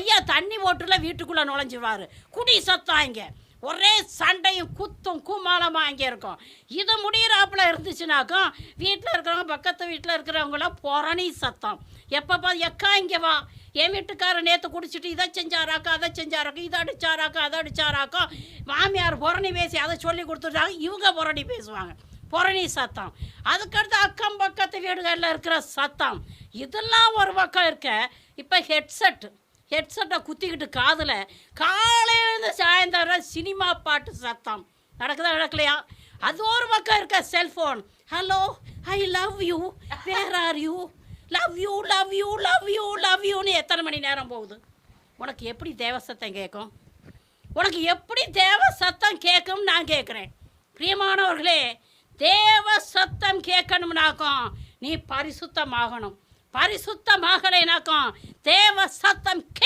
ஐயா தண்ணி ஓட்டுல வீட்டுக்குள்ளே நுழைஞ்சுவார் குடி சத்தம் இங்கே. ஒரே சண்டையும் குத்தும் கூமாலமாக இங்கே இருக்கும். இது முடியிறாப்புல இருந்துச்சுனாக்கும் வீட்டில் இருக்கிறவங்க பக்கத்து வீட்டில் இருக்கிறவங்களாம் புறணி சத்தம். எப்போ எக்கா இங்கே வா. என் வீட்டுக்காரர் நேற்று குடிச்சிட்டு இதை செஞ்சாராக்கா அதை செஞ்சாராக்கா இதை அடிச்சாராக்கா அதை அடிச்சாராக்கா. மாமியார் புறணி பேசி அதை சொல்லி கொடுத்துட்டாங்க. இவங்க புறணி பேசுவாங்க. புறணி சத்தம். அதுக்கடுத்து அக்கம் பக்கத்து வீடுகளில் இருக்கிற சத்தம். இதெல்லாம் ஒரு பக்கம் இருக்க. இப்போ ஹெட்செட்டு ஹெட்செட்டை குத்திக்கிட்டு காதில் காலையிலேருந்து சாயந்தரம் சினிமா பாட்டு சத்தம். நடக்குதா நடக்கலையா? அது ஒரு பக்கம் இருக்க cellphone hello I love you. Where are you love you love you love you love யூன்னு எத்தனை மணி நேரம் போகுது? உனக்கு எப்படி தேவ சத்தம் கேட்கும்? உனக்கு எப்படி தேவ சத்தம் கேட்கும்னு நான் கேட்குறேன். பிரியமானவர்களே தேவ சத்தம் கேட்கணும்னாக்கும் நீ பரிசுத்தமாகணும். பரிசுத்தமாகலைனாக்கும் தேவ சத்தம் கே